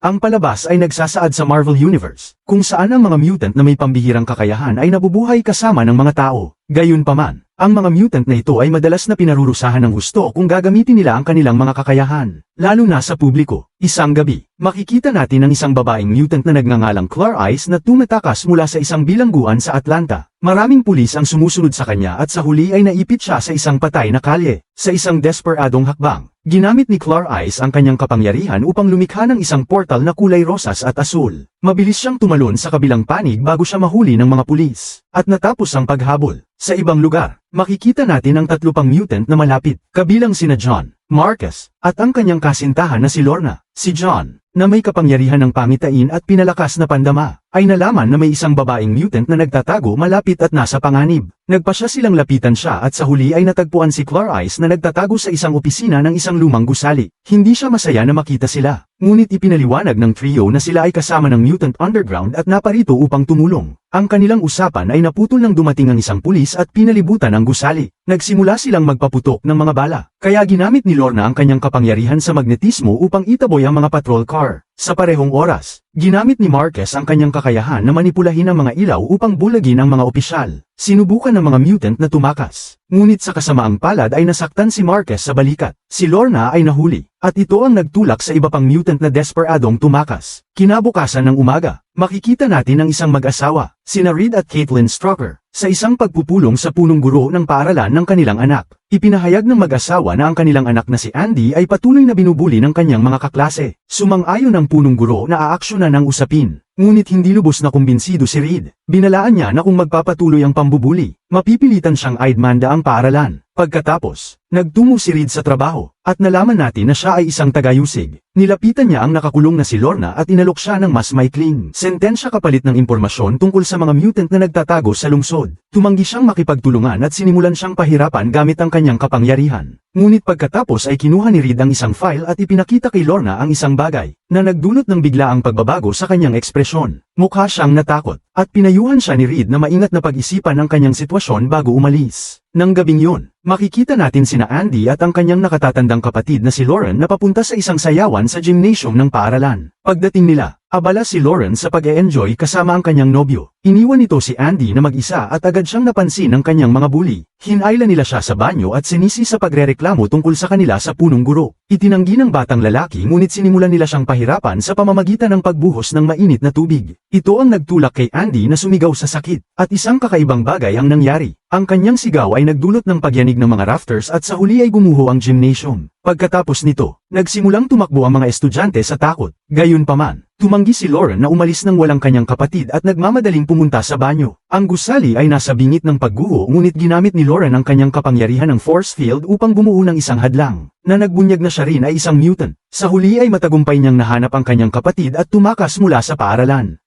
Ang palabas ay nagsasaad sa Marvel Universe, kung saan ang mga mutant na may pambihirang kakayahan ay nabubuhay kasama ng mga tao. Gayunpaman, ang mga mutant na ito ay madalas na pinarurusahan ng gusto kung gagamitin nila ang kanilang mga kakayahan, lalo na sa publiko. Isang gabi, makikita natin ang isang babaeng mutant na nagngangalang Clar Ice na tumatakas mula sa isang bilangguan sa Atlanta. Maraming pulis ang sumusunod sa kanya at sa huli ay naipit siya sa isang patay na kalye. Sa isang desperadong hakbang, ginamit ni Clar Ice ang kanyang kapangyarihan upang lumikha ng isang portal na kulay rosas at asul. Mabilis siyang tumalon sa kabilang panig bago siya mahuli ng mga pulis. At natapos ang paghabol. Sa ibang lugar, makikita natin ang tatlo pang mutant na malapit, kabilang sina John, Marcus, at ang kanyang kasintahan na si Lorna. Si John, na may kapangyarihan ng pangitain at pinalakas na pandama, ay nalaman na may isang babaeng mutant na nagtatago malapit at nasa panganib. Nagpa siya silang lapitan siya at sa huli ay natagpuan si Clar Ice na nagtatago sa isang opisina ng isang lumang gusali. Hindi siya masaya na makita sila. Ngunit ipinaliwanag ng trio na sila ay kasama ng Mutant Underground at naparito upang tumulong. Ang kanilang usapan ay naputol nang dumating ang isang pulis at pinalibutan ang gusali. Nagsimula silang magpaputok ng mga bala. Kaya ginamit ni Lorna ang kanyang kapangyarihan sa magnetismo upang itaboy ang mga patrol car. car Sa parehong oras, ginamit ni Marquez ang kanyang kakayahan na manipulahin ang mga ilaw upang bulagin ang mga opisyal. Sinubukan ng mga mutant na tumakas. Ngunit sa kasamaang palad ay nasaktan si Marquez sa balikat. Si Lorna ay nahuli. At ito ang nagtulak sa iba pang mutant na desperadong tumakas. Kinabukasan ng umaga, makikita natin ang isang mag-asawa, sina Reed at Caitlin Stroker, sa isang pagpupulong sa punong guro ng paaralan ng kanilang anak. Ipinahayag ng mag-asawa na ang kanilang anak na si Andy ay patuloy na binubuli ng kanyang mga kaklase. Sumang-ayon ang punong guro na aaksyonan ang usapin. Ngunit hindi lubos na kumbinsido si Reed. Binalaan niya na kung magpapatuloy ang pambubuli, mapipilitan siyang aidmanda ang paaralan. Pagkatapos, nagtungo si Reed sa trabaho, at nalaman natin na siya ay isang tagayusig. Nilapitan niya ang nakakulong na si Lorna at inalok siya ng mas maikling. Sentensya kapalit ng impormasyon tungkol sa mga mutant na nagtatago sa lungsod. Tumanggi siyang makipagtulungan at sinimulan siyang pahirapan gamit ang kanyang kapangyarihan. Ngunit pagkatapos ay kinuha ni Reed ang isang file at ipinakita kay Lorna ang isang bagay, na nagdulot ng biglaang pagbabago sa kanyang ekspresyon. Mukha siyang natakot, at pinayuhan siya ni Reed na maingat na pag-isipan ang kanyang sitwasyon bago umalis. Nang gabing yun, makikita natin sina Andy at ang kanyang nakatatandang kapatid na si Lauren na papunta sa isang sayawan sa gymnasium ng paaralan. Pagdating nila, abala si Lauren sa pag-e-enjoy kasama ang kanyang nobyo. Iniwan nito si Andy na mag-isa at agad siyang napansin ng kanyang mga bully. Hinayla nila siya sa banyo at sinisi sa pagrereklamo tungkol sa kanila sa punong guro. Itinanggi ng batang lalaki ngunit sinimulan nila siyang pahirapan sa pamamagitan ng pagbuhos ng mainit na tubig. Ito ang nagtulak kay Andy na sumigaw sa sakit, at isang kakaibang bagay ang nangyari. Ang kanyang sigaw ay nagdulot ng pagyanig ng mga rafters at sa huli ay gumuho ang gymnasium. Pagkatapos nito, nagsimulang tumakbo ang mga estudyante sa takot. Gayunpaman, tumanggi si Lauren na umalis ng walang kanyang kapatid at nagmamadaling pumunta sa banyo. Ang gusali ay nasa bingit ng pagguho ngunit ginamit ni Lauren ang kanyang kapangyarihan ng force field upang bumuo ng isang hadlang. Na nagbunyag na siya rin ay isang mutant. Sa huli ay matagumpay niyang nahanap ang kanyang kapatid at tumakas mula sa paaralan.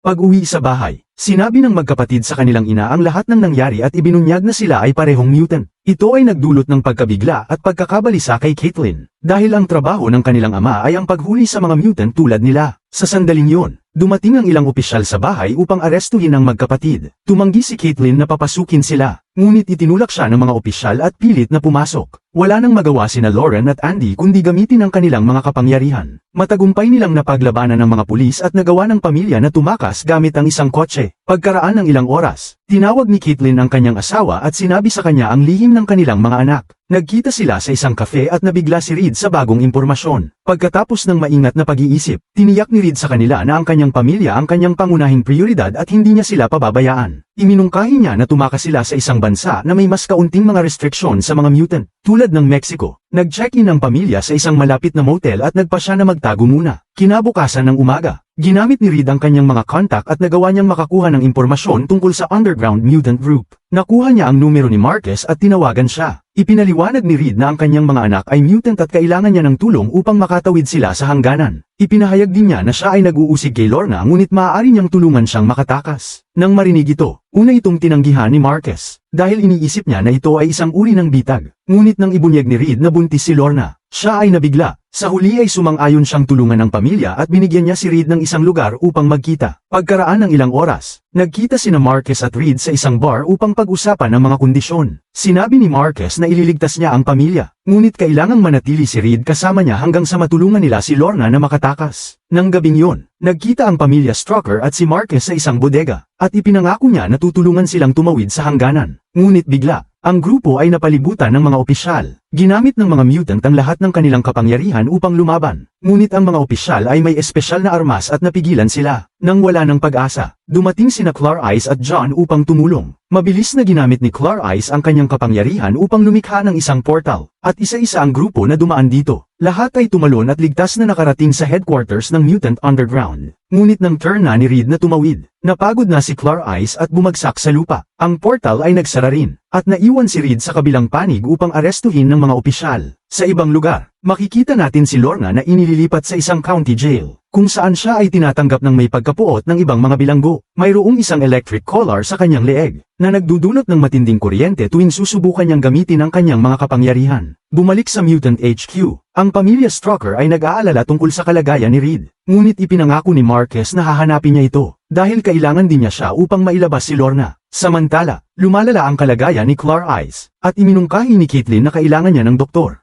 Pag-uwi sa bahay, sinabi ng magkapatid sa kanilang ina ang lahat ng nangyari at ibinunyag na sila ay parehong mutant. Ito ay nagdulot ng pagkabigla at pagkakabalisa kay Caitlin, dahil ang trabaho ng kanilang ama ay ang paghuli sa mga mutant tulad nila. Sa sandaling yon, dumating ang ilang opisyal sa bahay upang arestuhin ang magkapatid. Tumanggi si Caitlin na papasukin sila, ngunit itinulak siya ng mga opisyal at pilit na pumasok. Wala nang magawa sina Lauren at Andy kundi gamitin ang kanilang mga kapangyarihan. Matagumpay nilang napaglabanan ng mga pulis at nagawa ng pamilya na tumakas gamit ang isang kotse. Pagkaraan ng ilang oras, tinawag ni Caitlin ang kanyang asawa at sinabi sa kanya ang lihim ng kanilang mga anak. Nagkita sila sa isang kafe at nabigla si Reed sa bagong impormasyon. Pagkatapos ng maingat na pag-iisip, tiniyak ni Reed sa kanila na ang kanyang pamilya ang kanyang pangunahing prioridad at hindi niya sila pababayaan. Iminungkahi niya na tumakas sila sa isang bansa na may mas kaunting mga restriksyon sa mga mutant, tulad ng Mexico. Nag-check-in ang pamilya sa isang malapit na motel at nagpa siya na magtago muna. Kinabukasan ng umaga, ginamit ni Reed ang kanyang mga kontak at nagawa niyang makakuha ng impormasyon tungkol sa underground mutant group. Nakuha niya ang numero ni Marquez at tinawagan siya. Ipinaliwanag ni Reed na ang kanyang mga anak ay mutant at kailangan niya ng tulong upang makatawid sila sa hangganan. Ipinahayag din niya na siya ay nag-uusig kay Lorna ngunit maaari niyang tulungan siyang makatakas. Nang marinig ito, una itong tinanggihan ni Marquez, dahil iniisip niya na ito ay isang uri ng bitag. Ngunit nang ibunyag ni Reed na buntis si Lorna, Siya ay nabigla. Sa huli ay sumang-ayon siyang tulungan ng pamilya at binigyan niya si Reed ng isang lugar upang magkita. Pagkaraan ng ilang oras, nagkita sina Marcus at Reed sa isang bar upang pag-usapan ang mga kondisyon. Sinabi ni Marcus na ililigtas niya ang pamilya, ngunit kailangang manatili si Reed kasama niya hanggang sa matulungan nila si Lorna na makatakas. Nang gabing yun, nagkita ang pamilya Stroker at si Marcus sa isang bodega, at ipinangako niya na tutulungan silang tumawid sa hangganan. Ngunit bigla, ang grupo ay napalibutan ng mga opisyal. Ginamit ng mga mutant ang lahat ng kanilang kapangyarihan upang lumaban. Ngunit ang mga opisyal ay may espesyal na armas at napigilan sila. Nang wala ng pag-asa, dumating sina Clar Ice at John upang tumulong. Mabilis na ginamit ni Clar Ice ang kanyang kapangyarihan upang lumikha ng isang portal, at isa-isa ang grupo na dumaan dito. Lahat ay tumalon at ligtas na nakarating sa headquarters ng Mutant Underground. Ngunit nang turn na ni Reed na tumawid, napagod na si Clar Ice at bumagsak sa lupa. Ang portal ay nagsara rin, at naiwan si Reed sa kabilang panig upang arestuhin ng mga opisyal. Sa ibang lugar, makikita natin si Lorna na inililipat sa isang county jail, kung saan siya ay tinatanggap ng may pagkapuot ng ibang mga bilanggo. Mayroong isang electric collar sa kanyang leeg, na nagdudulot ng matinding kuryente tuwing susubukan niyang gamitin ang kanyang mga kapangyarihan. Bumalik sa Mutant HQ, ang pamilya Stroker ay nag-aalala tungkol sa kalagayan ni Reed. Ngunit ipinangako ni Marquez na hahanapin niya ito, dahil kailangan din niya siya upang mailabas si Lorna. Samantala, lumalala ang kalagayan ni Clar Ice, at iminungkahi ni Caitlin na kailangan niya ng doktor.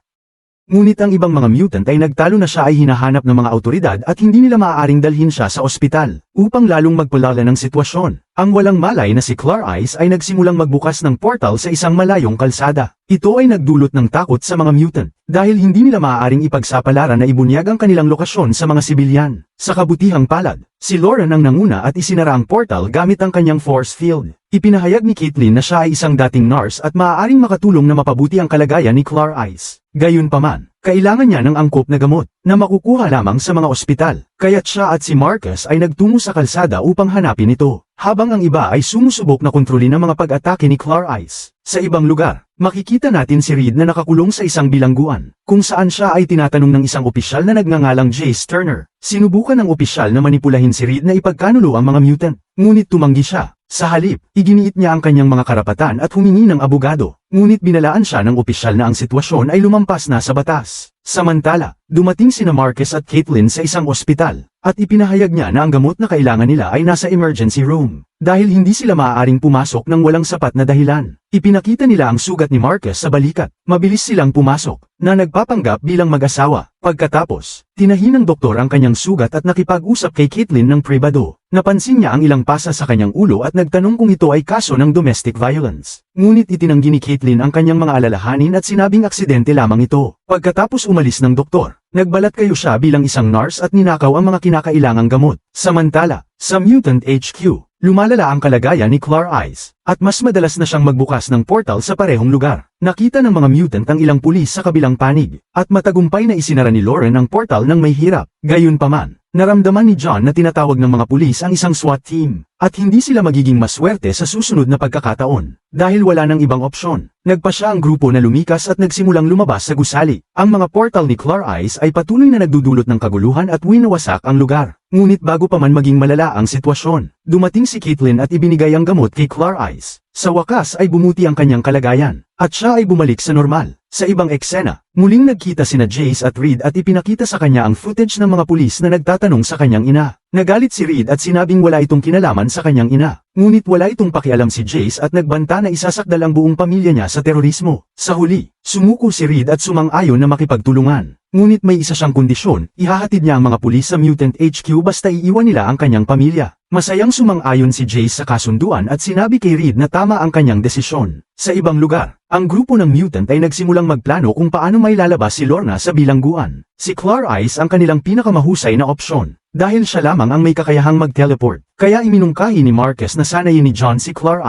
Ngunit ang ibang mga mutant ay nagtalo na siya ay hinahanap ng mga autoridad at hindi nila maaaring dalhin siya sa ospital, upang lalong magpalala ng sitwasyon. Ang walang malay na si Clar Ice ay nagsimulang magbukas ng portal sa isang malayong kalsada. Ito ay nagdulot ng takot sa mga mutant, dahil hindi nila maaaring ipagsapalaran na ibunyag ang kanilang lokasyon sa mga sibilyan. Sa kabutihang palad, si Lauren ang nanguna at isinara ang portal gamit ang kanyang force field. Ipinahayag ni Caitlin na siya ay isang dating nurse at maaaring makatulong na mapabuti ang kalagayan ni Clar Ice. Gayunpaman, kailangan niya ng angkop na gamot, na makukuha lamang sa mga ospital, kaya't siya at si Marcus ay nagtungo sa kalsada upang hanapin ito, habang ang iba ay sumusubok na kontrolin ang mga pag-atake ni Clar Ice. Sa ibang lugar, makikita natin si Reed na nakakulong sa isang bilangguan, kung saan siya ay tinatanong ng isang opisyal na nagngangalang Jace Turner. Sinubukan ng opisyal na manipulahin si Reed na ipagkanulo ang mga mutant, ngunit tumanggi siya. Sa halip, iginiit niya ang kanyang mga karapatan at humingi ng abogado, ngunit binalaan siya ng opisyal na ang sitwasyon ay lumampas na sa batas. Samantala, dumating sina Marcus at Caitlin sa isang ospital, at ipinahayag niya na ang gamot na kailangan nila ay nasa emergency room, dahil hindi sila maaaring pumasok ng walang sapat na dahilan. Ipinakita nila ang sugat ni Marcus sa balikat, mabilis silang pumasok, na nagpapanggap bilang mag-asawa. Pagkatapos, tinahi ng doktor ang kanyang sugat at nakipag-usap kay Caitlin ng pribado. Napansin niya ang ilang pasa sa kanyang ulo at nagtanong kung ito ay kaso ng domestic violence. Ngunit itinanggi ni Caitlin ang kanyang mga alalahanin at sinabing aksidente lamang ito. Pagkatapos umalis ng doktor, nagbalat kayo siya bilang isang nurse at ninakaw ang mga kinakailangang gamot. Samantala, sa Mutant HQ, lumalala ang kalagayan ni Clar Ice, at mas madalas na siyang magbukas ng portal sa parehong lugar. Nakita ng mga mutant ang ilang pulis sa kabilang panig, at matagumpay na isinara ni Lauren ang portal ng may hirap. Gayunpaman, naramdaman ni John na tinatawag ng mga pulis ang isang SWAT team, at hindi sila magiging maswerte sa susunod na pagkakataon, dahil wala nang ibang opsyon. Nagpa siya ang grupo na lumikas at nagsimulang lumabas sa gusali. Ang mga portal ni Clar Ice ay patuloy na nagdudulot ng kaguluhan at winawasak ang lugar. Ngunit bago pa man maging malala ang sitwasyon, dumating si Caitlin at ibinigay ang gamot kay Clar Ice. Sa wakas ay bumuti ang kanyang kalagayan, at siya ay bumalik sa normal. Sa ibang eksena, muling nagkita sina Jace at Reed at ipinakita sa kanya ang footage ng mga pulis na nagtatanong sa kanyang ina. Nagalit si Reed at sinabing wala itong kinalaman sa kanyang ina. Ngunit wala itong pakialam si Jace at nagbanta na isasakdal ang buong pamilya niya sa terorismo. Sa huli, sumuko si Reed at sumang-ayon na makipagtulungan. Ngunit may isa siyang kondisyon, ihahatid niya ang mga pulis sa Mutant HQ basta iiwan nila ang kanyang pamilya. Masayang sumang-ayon si Jace sa kasunduan at sinabi kay Reed na tama ang kanyang desisyon. Sa ibang lugar, ang grupo ng mutant ay nagsimulang magplano kung paano may lalabas si Lorna sa bilangguan. Si Clar Ice ang kanilang pinakamahusay na opsyon, dahil siya lamang ang may kakayahang mag-teleport. Kaya iminungkahi ni Marcus na sanayin ni John si Clar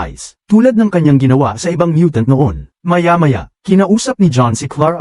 tulad ng kanyang ginawa sa ibang mutant noon. Maya-maya, kinausap ni John si Clar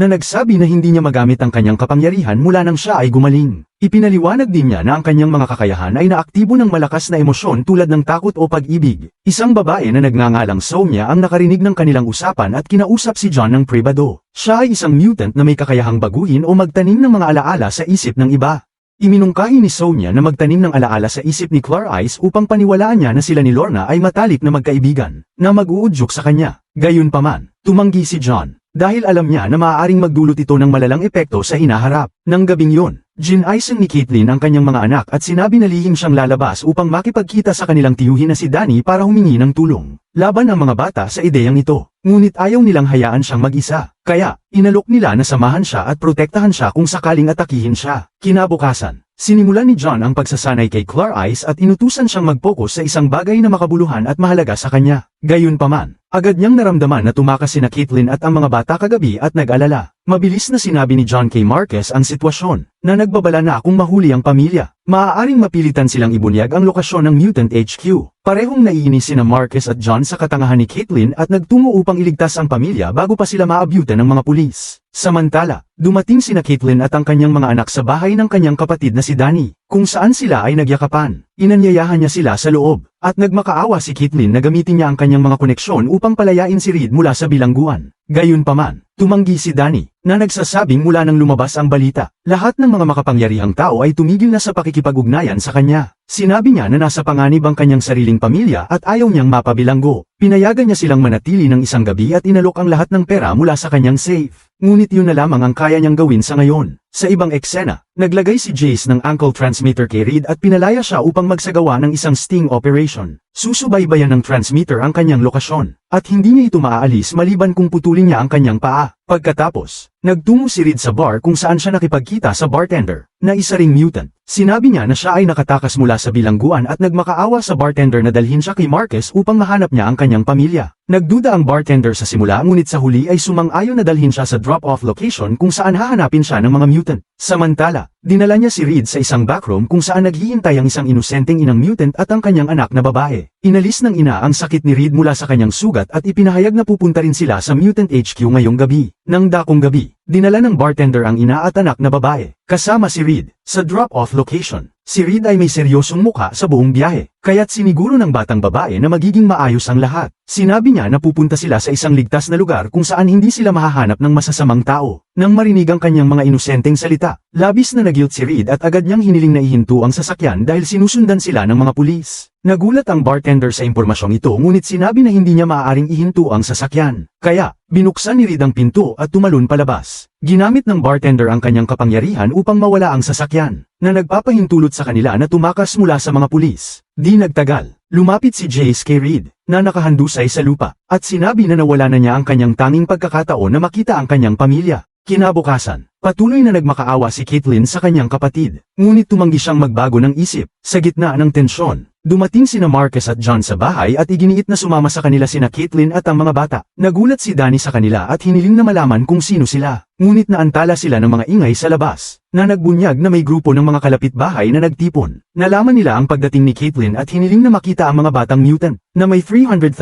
na nagsabi na hindi niya magamit ang kanyang kapangyarihan mula nang siya ay gumaling. Ipinaliwanag din niya na ang kanyang mga kakayahan ay naaktibo ng malakas na emosyon tulad ng takot o pag-ibig. Isang babae na nagngangalang Sonia ang nakarinig ng kanilang usapan at kinausap si John ng pribado. Siya ay isang mutant na may kakayahang baguhin o magtanim ng mga alaala sa isip ng iba. Iminungkahi ni Sonia na magtanim ng alaala sa isip ni Clar Ice upang paniwalaan niya na sila ni Lorna ay matalik na magkaibigan, na mag-uudyok sa kanya. Gayunpaman, tumanggi si John, dahil alam niya na maaaring magdulot ito ng malalang epekto sa hinaharap. Nang gabing yun, Ginaisang ni Caitlyn ang kanyang mga anak at sinabi na lihim siyang lalabas upang makipagkita sa kanilang tiyuhin na si Danny para humingi ng tulong. Laban ang mga bata sa ideyang ito, ngunit ayaw nilang hayaan siyang mag-isa. Kaya, inalok nila na samahan siya at protektahan siya kung sakaling atakihin siya. Kinabukasan, sinimulan ni John ang pagsasanay kay Clar Ice at inutusan siyang mag-focus sa isang bagay na makabuluhan at mahalaga sa kanya. Gayunpaman, agad niyang naramdaman na tumakas sina Caitlyn at ang mga bata kagabi at nag-alala. Mabilis na sinabi ni John K. Marquez ang sitwasyon, na nagbabala na akong mahuli ang pamilya. Maaaring mapilitan silang ibunyag ang lokasyon ng Mutant HQ. Parehong naiinis sina Marquez at John sa katangahan ni Caitlyn at nagtungo upang iligtas ang pamilya bago pa sila maabyutan ng mga pulis. Samantala, dumating sina Caitlyn at ang kanyang mga anak sa bahay ng kanyang kapatid na si Danny, kung saan sila ay nagyakapan. Inanyayahan niya sila sa loob, at nagmakaawa si Caitlyn na gamitin niya ang kanyang mga koneksyon upang palayain si Reed mula sa bilangguan. Gayunpaman, tumanggi si Danny, na nagsasabing mula nang lumabas ang balita, lahat ng mga makapangyarihang tao ay tumigil na sa pakikipag-ugnayan sa kanya. Sinabi niya na nasa panganib ang kanyang sariling pamilya at ayaw niyang mapabilanggo. Pinayagan niya silang manatili ng isang gabi at inalok ang lahat ng pera mula sa kanyang safe. Ngunit yun na lamang ang kaya niyang gawin sa ngayon. Sa ibang eksena, naglagay si Jace ng ankle transmitter kay Reed at pinalaya siya upang magsagawa ng isang sting operation. Susubaybayan ng transmitter ang kanyang lokasyon, at hindi niya ito maaalis maliban kung putulin niya ang kanyang paa. Pagkatapos, nagtungo si Reed sa bar kung saan siya nakipagkita sa bartender, na isa ring mutant. Sinabi niya na siya ay nakatakas mula sa bilangguan at nagmakaawa sa bartender na dalhin siya kay Marcus upang mahanap niya ang kanyang pamilya. Nagduda ang bartender sa simula ngunit sa huli ay sumang-ayon na dalhin siya sa drop-off location kung saan hahanapin siya ng mga mutant. Samantala, dinala niya si Reed sa isang backroom kung saan naghihintay ang isang inosenteng inang mutant at ang kanyang anak na babae. Inalis ng ina ang sakit ni Reed mula sa kanyang sugat at ipinahayag na pupunta rin sila sa Mutant HQ ngayong gabi. Nang dakong gabi, dinala ng bartender ang ina at anak na babae, kasama si Reed, sa drop-off location. Si Reed ay may seryosong mukha sa buong biyahe, kaya't siniguro ng batang babae na magiging maayos ang lahat. Sinabi niya na pupunta sila sa isang ligtas na lugar kung saan hindi sila mahahanap ng masasamang tao. Nang marinig ang kanyang mga inosenteng salita, labis na nagilt si Reed at agad niyang hiniling na ihinto ang sasakyan dahil sinusundan sila ng mga pulis. Nagulat ang bartender sa impormasyong ito ngunit sinabi na hindi niya maaaring ihinto ang sasakyan. Kaya, binuksan ni Reed ang pinto at tumalon palabas. Ginamit ng bartender ang kanyang kapangyarihan upang mawala ang sasakyan, na nagpapahintulot sa kanila na tumakas mula sa mga pulis. Di nagtagal, lumapit si Jace Reed, na nakahandusay sa lupa, at sinabi na nawala na niya ang kanyang tanging pagkakataon na makita ang kanyang pamilya. Kinabukasan, patuloy na nagmakaawa si Caitlyn sa kanyang kapatid, ngunit tumanggi siyang magbago ng isip, sa gitna ng tensyon. Dumating sina Marcus at John sa bahay at iginiit na sumama sa kanila sina Caitlyn at ang mga bata. Nagulat si Danny sa kanila at hiniling na malaman kung sino sila. Ngunit naantala sila ng mga ingay sa labas, na nagbunyag na may grupo ng mga kalapit-bahay na nagtipon. Nalaman nila ang pagdating ni Caitlyn at hiniling na makita ang mga batang mutant, na may $300,000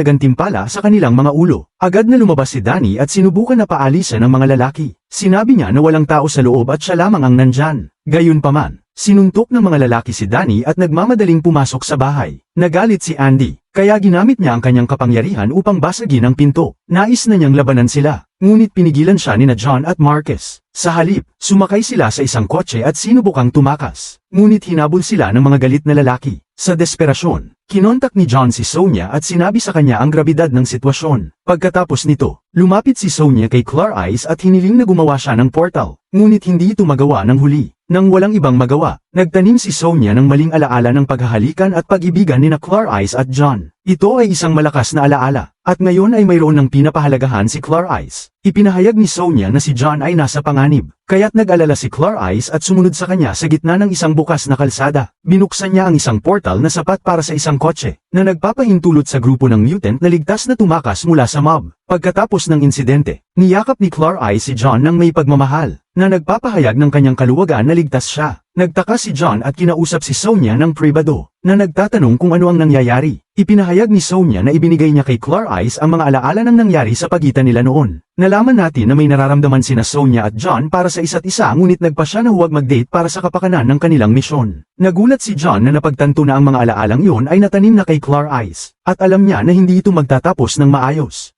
na gantimpala sa kanilang mga ulo. Agad na lumabas si Danny at sinubukan na paalisan ng mga lalaki. Sinabi niya na walang tao sa loob at siya lamang ang nandyan. Gayunpaman, Sinuntok ng mga lalaki si Danny at nagmamadaling pumasok sa bahay. Nagalit si Andy, kaya ginamit niya ang kanyang kapangyarihan upang basagin ang pinto. Nais na niyang labanan sila, ngunit pinigilan siya ni na John at Marcus. Sa halip, sumakay sila sa isang kotse at sinubukang tumakas. Ngunit hinabol sila ng mga galit na lalaki. Sa desperasyon, kinontak ni John si Sonia at sinabi sa kanya ang grabidad ng sitwasyon. Pagkatapos nito, lumapit si Sonia kay Clar Eyes at hiniling na gumawa siya ng portal, ngunit hindi ito magawa ng huli. Nang walang ibang magawa, nagtanim si Sonia ng maling alaala ng paghahalikan at pag-ibigan ni na Clar Eyes at John. Ito ay isang malakas na alaala, at ngayon ay mayroon ng pinapahalagahan si Clar Eyes. Ipinahayag ni Sonia na si John ay nasa panganib, kaya't nag-alala si Clar Eyes at sumunod sa kanya sa gitna ng isang bukas na kalsada. Binuksan niya ang isang portal na sapat para sa isang kotse, na nagpapahintulot sa grupo ng mutant na ligtas na tumakas mula sa mob. Pagkatapos ng insidente, niyakap ni Clar Eyes si John ng may pagmamahal, na nagpapahayag ng kanyang kaluwagan na ligtas siya. Nagtaka si John at kinausap si Sonia ng pribado, na nagtatanong kung ano ang nangyayari. Ipinahayag ni Sonia na ibinigay niya kay Clar Eyes ang mga alaala ng nangyari sa pagitan nila noon. Nalaman natin na may nararamdaman sina Sonia at John para sa isa't isa ngunit nagpa siya na huwag mag-date para sa kapakanan ng kanilang misyon. Nagulat si John na napagtanto na ang mga alaalang iyon ay natanim na kay Clar Eyes, at alam niya na hindi ito magtatapos ng maayos.